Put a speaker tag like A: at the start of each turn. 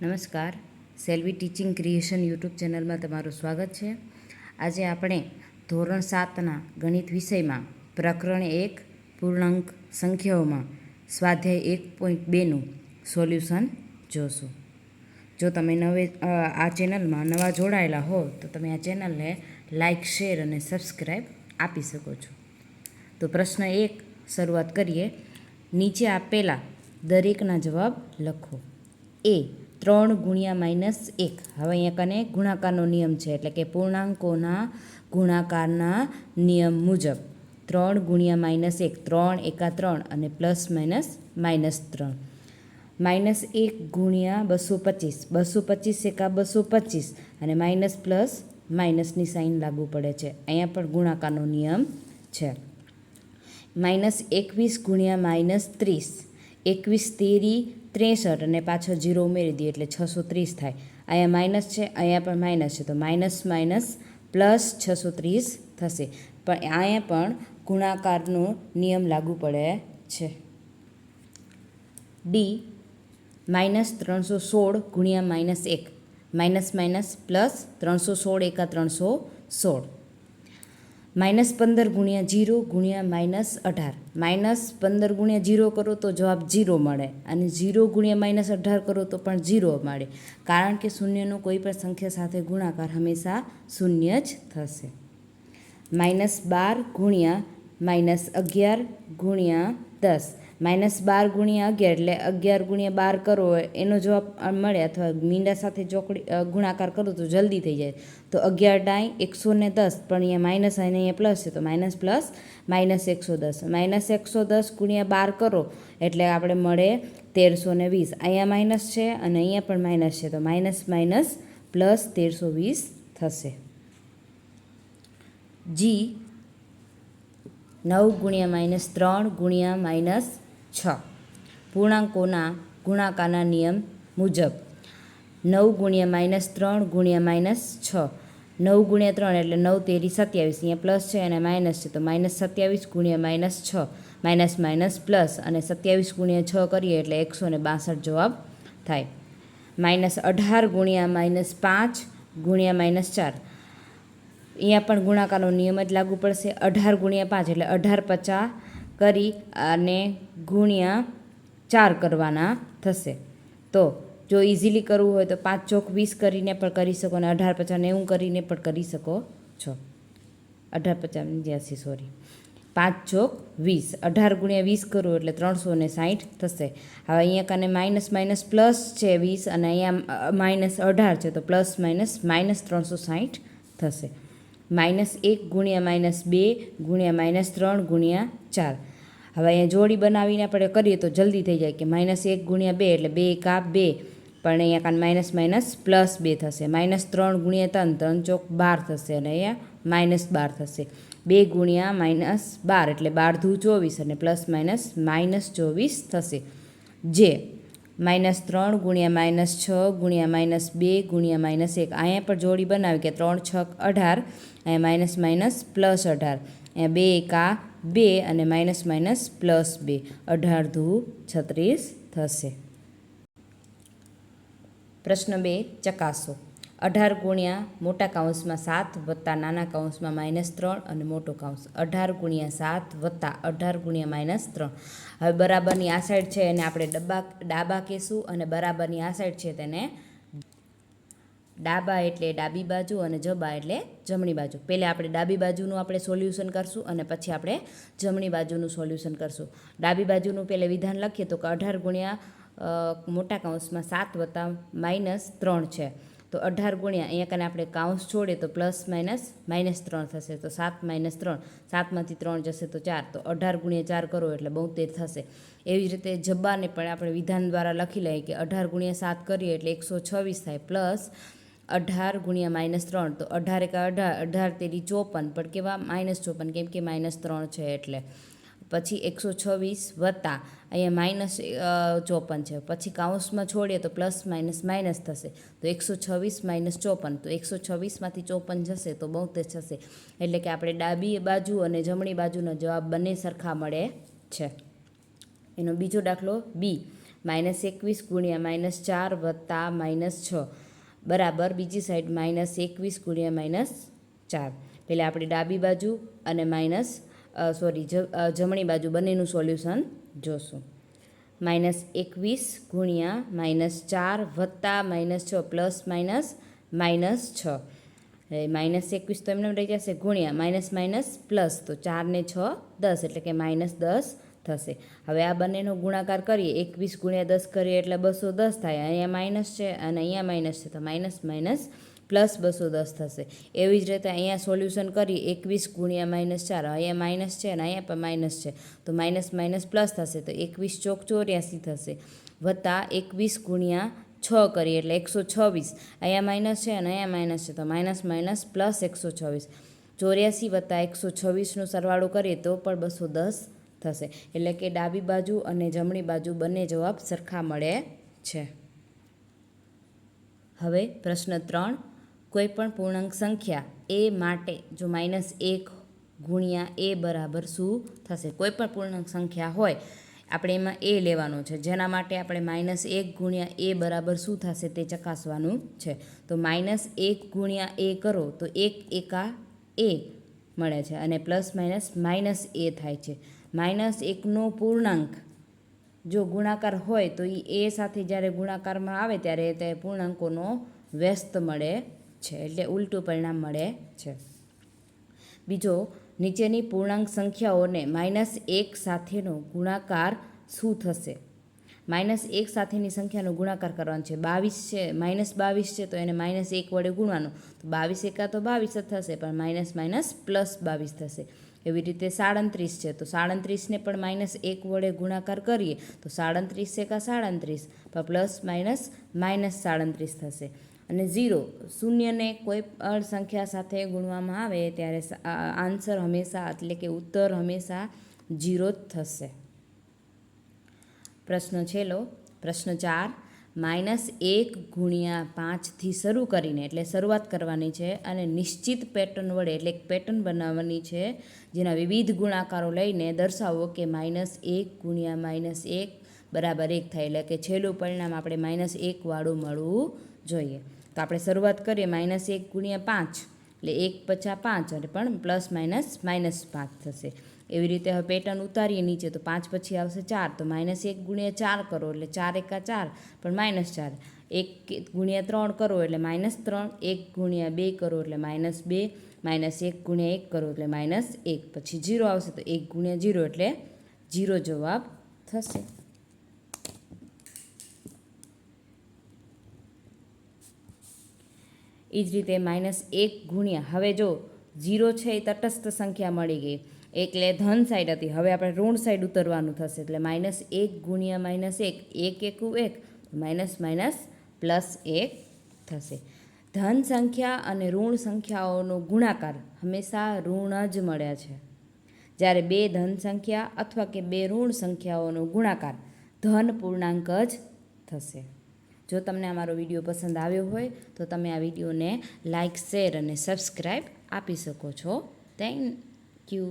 A: નમસ્કાર. Selvi teaching creation YouTube ચેનલમાં તમારું સ્વાગત છે. આજે આપણે ધોરણ સાતના ગણિત વિષયમાં પ્રકરણ એક, પૂર્ણાંક સંખ્યાઓમાં સ્વાધ્યાય એક પોઈન્ટ બેનું સોલ્યુશન જોશું. જો તમે નવે આ ચેનલમાં નવા જોડાયેલા હો, તો તમે આ ચેનલને લાઇક શેર અને સબસ્ક્રાઈબ આપી શકો છો. તો પ્રશ્ન એક, શરૂઆત કરીએ. નીચે આપેલા દરેકના જવાબ લખો. એ ત્રણ ગુણ્યા માઇનસ એક. હવે અહીંયા કને ગુણાકારનો નિયમ છે, એટલે કે પૂર્ણાંકોના ગુણાકારના નિયમ મુજબ. ત્રણ ગુણ્યા માઇનસ એક, ત્રણ એકા ત્રણ અને પ્લસ માઇનસ માઇનસ ત્રણ. માઇનસ એક ગુણ્યા બસો પચીસ. બસો પચીસ એકા બસો પચીસ અને માઇનસ પ્લસ માઇનસની સાઇન લાગુ પડે છે. અહીંયા પણ ગુણાકારનો નિયમ છે. માઇનસ એકવીસ ગુણ્યા માઇનસ ત્રીસ. એકવીસ, તેરી, ત્રેસઠ અને પાછો જીરો ઉમેરી દઈએ એટલે છસો ત્રીસ થાય. અહીંયા માઇનસ છે, અહીંયા પણ માઇનસ છે, તો માઇનસ માઇનસ પ્લસ છસો ત્રીસ થશે. પણ અહીંયા પણ ગુણાકારનો નિયમ લાગુ પડે છે. ડી માઇનસ ત્રણસો સોળ ગુણ્યા માઇનસ એક. માઇનસ માઇનસ પ્લસ ત્રણસો સોળ એકા ત્રણસો સોળ. માઇનસ પંદર ગુણ્યા જીરો ગુણ્યા માઇનસ અઢાર. માઇનસ પંદર ગુણ્યા જીરો કરો તો જવાબ જીરો મળે અને જીરો ગુણ્યા માઇનસ અઢાર કરો તો પણ જીરો મળે. કારણ કે શૂન્યનો કોઈ પણ સંખ્યા સાથે ગુણાકાર હંમેશા શૂન્ય જ થશે. માઇનસ બાર ગુણ્યા માઇનસ અગિયાર ગુણ્યા દસ. માઇનસ બાર ગુણ્યા અગિયાર એટલે અગિયાર ગુણ્યા બાર કરો એનો જવાબ મળે અથવા મીંડા સાથે ચોકડી ગુણાકાર કરો તો જલ્દી થઈ જાય. તો અગિયાર ડાઈ એકસો ને દસ, પણ અહીંયા માઇનસ અને અહીંયા પ્લસ છે, તો માઇનસ પ્લસ માઇનસ એકસો દસ. માઇનસ એકસો દસ ગુણ્યા બાર કરો એટલે આપણે મળે તેરસો ને વીસ. અહીંયા માઇનસ છે અને અહીંયા પણ માઇનસ છે, તો માઇનસ માઇનસ પ્લસ તેરસો વીસ થશે. જી, નવ ગુણ્યા માઇનસ ત્રણ ગુણ્યા માઇનસ છ. પૂર્ણાંકોના ગુણાકારના નિયમ મુજબ નવ ગુણ્યા માઇનસ ત્રણ ગુણ્યા માઇનસ છ. નવ ગુણ્યા ત્રણ એટલે નવ તેરી સત્યાવીસ. અહીંયા પ્લસ છે અને માઇનસ છે. તો માઇનસ સત્યાવીસ ગુણ્યા માઇનસ છ. માઇનસ માઇનસ પ્લસ અને સત્યાવીસ ગુણ્યા છ કરીએ એટલે એકસો ને બાસઠ જવાબ થાય. માઇનસ અઢાર ગુણ્યા માઇનસ પાંચ ગુણ્યા માઇનસ ચાર. અહીંયા પણ ગુણાકારનો નિયમ જ લાગુ પડશે. અઢાર ગુણ્યા પાંચ એટલે અઢાર પચાસ કરી અને ગુણ્યા ચાર કરવાના થશે. તો જો ઇઝીલી કરવું હોય તો પાંચ ચોક વીસ કરીને પણ કરી શકો અને અઢાર પચાસ નેવું કરીને પણ કરી શકો છો. અઢાર પચાસ નેવ્યાસી સોરી પાંચ ચોક વીસ. અઢાર ગુણ્યા વીસ કરું એટલે ત્રણસો ને સાહીઠ થશે. હવે અહીંયા કને માઇનસ માઇનસ પ્લસ છે વીસ અને અહીંયા માઇનસ અઢાર છે તો પ્લસ માઇનસ માઇનસ ત્રણસો સાહીઠ થશે. માઇનસ એક ગુણ્યા માઇનસ બે ગુણ્યા માઇનસ ત્રણ ગુણ્યા ચાર. હવે અહીંયા જોડી બનાવીને આપણે કરીએ તો જલ્દી થઈ જાય કે માઇનસ એક ગુણ્યા બે એટલે બે એકા બે. પણ અહીંયા કાન માઇનસ માઇનસ પ્લસ બે થશે. માઇનસ ત્રણ ગુણ્યા ત્રણ ત્રણ ચોક બાર થશે અને અહીંયા માઇનસ બાર થશે. બે ગુણ્યા માઇનસ બાર એટલે બાર ધુ ચોવીસ અને પ્લસ માઇનસ માઇનસ ચોવીસ થશે. જે માઇનસ ત્રણ ગુણ્યા માઇનસ છ ગુણ્યા માઇનસ બે ગુણ્યા માઇનસ એક. અહીંયા પણ જોડી બનાવી કે ત્રણ છક અઢાર, અહીંયા માઇનસ માઇનસ પ્લસ અઢાર. અહીંયા બે એકા બે અને માઇનસ માઇનસ પ્લસ બે. અઢાર ધુ છત્રીસ થશે. પ્રશ્ન બે, ચકાસો. અઢાર ગુણ્યા મોટા કાઉન્સમાં સાત વત્તા નાના કાઉન્સમાં માઇનસ ત્રણ અને મોટો કાઉન્સ અઢાર ગુણ્યા સાત વત્તા અઢાર ગુણ્યા માઇનસ ત્રણ. હવે બરાબરની આ સાઈડ છે એને આપણે ડબ્બા, ડાબા કહેશું અને બરાબરની આ સાઈડ છે તેને ડાબા એટલે ડાબી બાજુ અને જબા એટલે જમણી બાજુ. પહેલાં આપણે ડાબી બાજુનું આપણે સોલ્યુશન કરશું અને પછી આપણે જમણી બાજુનું સોલ્યુશન કરશું. ડાબી બાજુનું પહેલાં વિધાન લખીએ તો કે અઢાર ગુણ્યા મોટા કાઉન્સમાં સાત વત્તા માઇનસ ત્રણ છે. તો અઢાર ગુણ્યા, અહીંયા કને આપણે કાઉન્સ છોડીએ તો પ્લસ માઇનસ માઇનસ ત્રણ થશે. તો સાત માઇનસ ત્રણ, સાતમાંથી ત્રણ જશે તો ચાર. તો અઢાર ગુણ્યા ચાર કરો એટલે બોતેર થશે. એવી જ રીતે જબ્બાને પણ આપણે વિધાન દ્વારા લખી લઈએ કે અઢાર ગુણ્યા સાત કરીએ એટલે એકસો છવ્વીસ થાય. પ્લસ અઢાર ગુણ્યા માઇનસ ત્રણ, તો અઢાર એકા અઢાર અઢાર તેરી ચોપન, પણ કેવા માઇનસ ચોપન, કેમ કે માઇનસ ત્રણ છે એટલે. પછી એકસો છવ્વીસ વત્તા, અહીંયા માઇનસ ચોપન છે. પછી કાઉન્સમાં છોડીએ તો પ્લસ માઇનસ માઇનસ થશે. તો એકસો છવ્વીસ માઇનસ ચોપન, તો એકસો છવ્વીસમાંથી ચોપન જશે, તો બોતેર થશે. એટલે કે આપણે ડાબી બાજુ અને જમણી બાજુનો જવાબ બંને સરખા મળે છે. એનો બીજો દાખલો બી, માઇનસ એકવીસ ગુણ્યા માઇનસ ચાર વત્તા માઇનસ છ. બરાબર, બીજી સાઈડ માઇનસ એકવીસ ગુણ્યા માઇનસ ચાર. એટલે આપણે ડાબી બાજુ અને માઇનસ સોરી જમણી બાજુ બંનેનું સોલ્યુશન જોશું. માઇનસ એકવીસ ગુણ્યા માઇનસ ચાર વત્તા માઇનસ છ પ્લસ માઇનસ માઇનસ છ. માઇનસ એકવીસ તો એમને રહી જશે ગુણ્યા માઇનસ માઇનસ પ્લસ તો ચાર ને છ દસ, એટલે કે માઇનસ દસ થશે. હવે આ બંનેનો ગુણાકાર કરીએ, એકવીસ ગુણ્યા દસ કરીએ એટલે બસો દસ થાય. અહીંયા માઇનસ છે અને અહીંયા માઇનસ છે, તો માઇનસ માઇનસ પ્લસ બસો દસ થશે. એવી જ રીતે અહીંયા સોલ્યુશન કરીએ, એકવીસ ગુણ્યા માઇનસ ચાર, અહીંયા માઇનસ છે અને અહીંયા પણ માઇનસ છે. તો માઇનસ માઇનસ પ્લસ થશે, તો એકવીસ ચોક ચોર્યાસી થશે. વત્તા એકવીસ ગુણ્યા છ કરીએ એટલે એકસો છવ્વીસ. અહીંયા માઇનસ છે અને અહીંયા માઇનસ છે, તો માઇનસ માઇનસ પ્લસ એકસો છવ્વીસ. ચોર્યાસી વત્તા એકસો છવ્વીસનો સરવાળો કરીએ તો પણ બસો દસ થશે. એટલે કે ડાબી બાજુ અને જમણી બાજુ બંને જવાબ સરખા મળે છે. હવે પ્રશ્ન ત્રણ કોઈપણ પૂર્ણાંક સંખ્યા એ માટે જો માઇનસ એક ગુણ્યા એ બરાબર શું થશે? કોઈપણ પૂર્ણાંક સંખ્યા હોય, આપણે એમાં એ લેવાનું છે. જેના માટે આપણે માઇનસ એક ગુણ્યા એ બરાબર શું થશે તે ચકાસવાનું છે. તો માઇનસ એક ગુણ્યા એ કરો, તો એક એકા એ મળે છે અને પ્લસ માઇનસ માઇનસ એ થાય છે. માઇનસ એકનો પૂર્ણાંક જો ગુણાકાર હોય તો એ એ સાથે જ્યારે ગુણાકારમાં આવે ત્યારે તે પૂર્ણાંકોનો વ્યસ્ત મળે છે, એટલે ઉલટું પરિણામ મળે છે. બીજો, નીચેની પૂર્ણાંક સંખ્યાઓને માઇનસ એક સાથેનો ગુણાકાર શું થશે? માઇનસ એક સાથેની સંખ્યાનો ગુણાકાર કરવાનો છે. બાવીસ છે, માઇનસ બાવીસ છે, તો એને માઇનસ એક વડે ગુણવાનું. તો બાવીસ એકા તો બાવીસ જ થશે, પણ માઇનસ માઇનસ પ્લસ બાવીસ થશે. એવી રીતે સાડત્રીસ છે. તો સાડત્રીસને પણ માઇનસ એક વડે ગુણાકાર કરીએ, તો સાડત્રીસ એકા સાડત્રીસ પણ પ્લસ માઇનસ માઇનસ સાડત્રીસ થશે. અને ઝીરો, શૂન્યને કોઈ પણ સંખ્યા સાથે ગુણવામાં આવે ત્યારે આન્સર હંમેશા એટલે કે ઉત્તર હંમેશા ઝીરો જ થશે. પ્રશ્ન છેલ્લો, પ્રશ્ન ચાર માઇનસ એક ગુણ્યા પાંચથી શરૂ કરીને, એટલે શરૂઆત કરવાની છે અને નિશ્ચિત પેટર્ન વડે, એટલે એક પેટર્ન બનાવવાની છે, જેના વિવિધ ગુણાકારો લઈને દર્શાવો કે માઇનસ એક ગુણ્યા માઇનસ એક બરાબર એક થાય, એટલે કે છેલ્લું પરિણામ આપણે માઇનસ એકવાળું મળવું જોઈએ. તો આપણે શરૂઆત કરીએ, માઇનસ એક ગુણ્યા પાંચ, એટલે એક પચાસ પાંચ, અને પણ પ્લસ માઇનસ માઇનસ પાંચ થશે. એવી રીતે હવે પેટર્ન ઉતારીએ નીચે તો પાંચ પછી આવશે ચાર, તો માઇનસ એક ગુણ્યા ચાર કરો એટલે ચાર એકા ચાર, પણ માઇનસ ચાર. એક ગુણ્યા ત્રણ કરો એટલે માઇનસ ત્રણ, એક ગુણ્યા બે કરો એટલે માઇનસ બે માઇનસ એક ગુણ્યા એક કરો એટલે માઇનસ એક. પછી જીરો આવશે તો એક ગુણ્યા જીરો એટલે જીરો જવાબ થશે. એ જ રીતે માઇનસ એક ગુણ્યા, હવે જો ઝીરો છે એ તટસ્થ સંખ્યા મળી ગઈ. એટલે ધન સાઈડ હતી. હવે આપણે ઋણ સાઈડ ઉતરવાનું થશે. એટલે માઇનસ એક ગુણ્યા માઇનસ એક એક એકું એક માઇનસ માઇનસ પ્લસ એક થશે. ધન સંખ્યા અને ઋણ સંખ્યાઓનો ગુણાકાર હંમેશા ઋણ જ મળ્યા છે. જ્યારે બે ધન સંખ્યા અથવા કે બે ઋણ સંખ્યાઓનો ગુણાકાર ધન પૂર્ણાંક જ થશે. જો તમને અમારો વીડિયો પસંદ આવ્યો હોય, તો તમે આ વિડીયોને લાઇક શેર અને સબસ્ક્રાઈબ આપી શકો છો. Thank you